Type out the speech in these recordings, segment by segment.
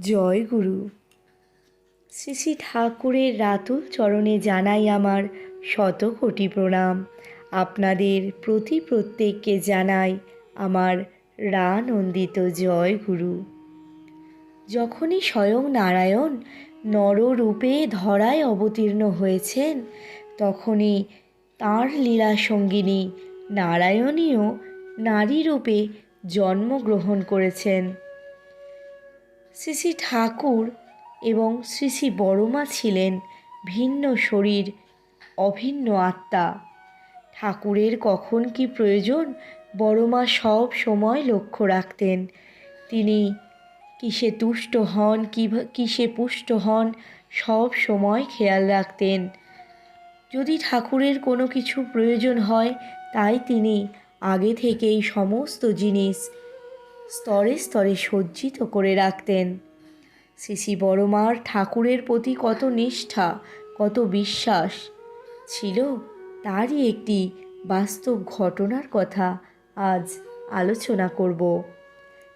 জয় গুরু। শ্রী শ্রী ঠাকুরের রাতুল চরণে জানাই আমার শত কোটি প্রণাম। আপনাদের প্রতি প্রত্যেককে জানাই আমার রানন্দিত জয় গুরু। যখনই স্বয়ং নারায়ণ নররূপে ধরায় অবতীর্ণ হয়েছেন, তখনই তাঁর লীলা সঙ্গিনী নারায়ণীও নারী রূপে জন্মগ্রহণ করেছেন। শ্রী শ্রী ঠাকুর এবং শ্রী শ্রী বড়মা ছিলেন ভিন্ন শরীর, অভিন্ন আত্মা। ঠাকুরের কখন কি প্রয়োজন, বড়মা সব সময় লক্ষ্য রাখতেন। তিনি কিসে তুষ্ট হন কিসে পুষ্ট হন, সব সময় খেয়াল রাখতেন। যদি ঠাকুরের কোনো কিছু প্রয়োজন হয়, তাই তিনি আগে থেকেই সমস্ত জিনিস স্তরে স্তরে সজ্জিত করে রাখতেন। শ্রী বড়মার ঠাকুরের প্রতি কত নিষ্ঠা, কত বিশ্বাস। ছিল তারই একটি বাস্তব ঘটনার কথা আজ আলোচনা করব।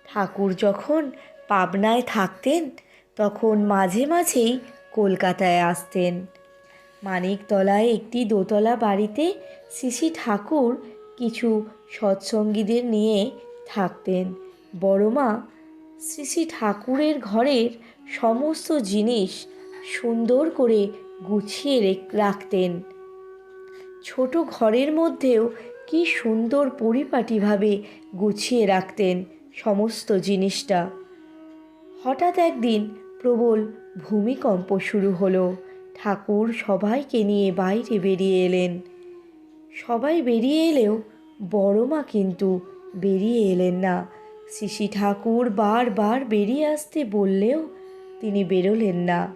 ঠাকুর যখন পাবনায় থাকতেন, তখন মাঝে মাঝেই কলকাতায় আসতেন। মানিকতলায় একটি দোতলা বাড়িতে শ্রী ঠাকুর কিছু সৎসঙ্গীদের নিয়ে থাকতেন। বড়মা শ্রী শ্রী ঠাকুরের ঘরের সমস্ত জিনিস সুন্দর করে গুছিয়ে রেখ- রাখতেন। ছোট ঘরের মধ্যেও কি সুন্দর পরিপাটিভাবে গুছিয়ে রাখতেন সমস্ত জিনিসটা। হঠাৎ একদিন প্রবল ভূমিকম্প শুরু হলো। ঠাকুর সবাইকে নিয়ে বাইরে বেরিয়ে এলেন। সবাই বেরিয়ে এলেও বড় মা কিন্তু বেরিয়ে এলেন না। শিশি ঠাকুর বারবার বেরিয়ে আসতে বললেও তিনি বেরোলেন না।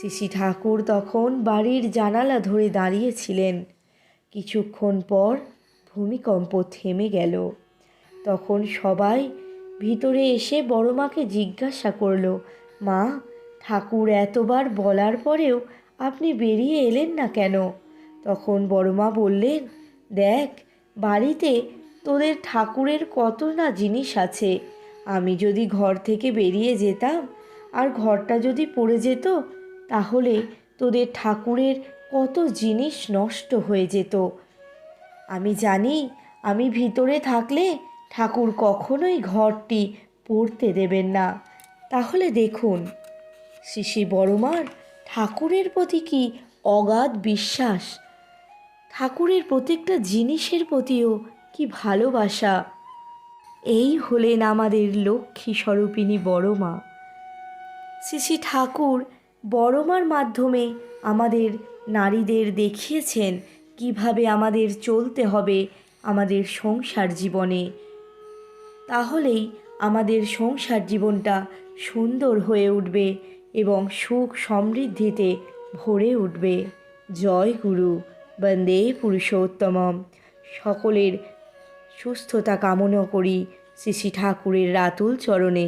শিশি ঠাকুর তখন বাড়ির জানালা ধরে দাঁড়িয়েছিলেন। কিছুক্ষণ পর ভূমিকম্প থেমে গেল। তখন সবাই ভিতরে এসে বড় মাকে জিজ্ঞাসা করল, মা, ঠাকুর এতবার বলার পরেও আপনি বেরিয়ে এলেন না কেন? তখন বড় মা বললেন, দেখ, বাড়িতে তোদের ঠাকুরের কত না জিনিস আছে। আমি যদি ঘর থেকে বেরিয়ে যেতাম, আর ঘরটা যদি পড়ে যেত, তাহলে তোদের ঠাকুরের কত জিনিস নষ্ট হয়ে যেত। আমি জানি, আমি ভিতরে থাকলে ঠাকুর কখনোই ঘরটি পড়তে দেবেন না। তাহলে দেখুন, শিশি বড়মার ঠাকুরের প্রতি কি অগাধ বিশ্বাস? ঠাকুরের প্রত্যেকটা জিনিসের প্রতিও কি ভালোবাসা। এই হলেন আমাদের লক্ষ্মী স্বরূপিণী বড়মা। শ্রী ঠাকুর বড়মার মাধ্যমে আমাদের নারীদের দেখিয়েছেন কীভাবে আমাদের চলতে হবে আমাদের সংসার জীবনে। তাহলেই আমাদের সংসার জীবনটা সুন্দর হয়ে উঠবে এবং সুখ সমৃদ্ধিতে ভরে উঠবে। জয় গুরু, বন্দে পুরুষোত্তমম। সকলের সুস্থতা কামনা করি শ্রী শ্রী ঠাকুরের রাতুল চরণে।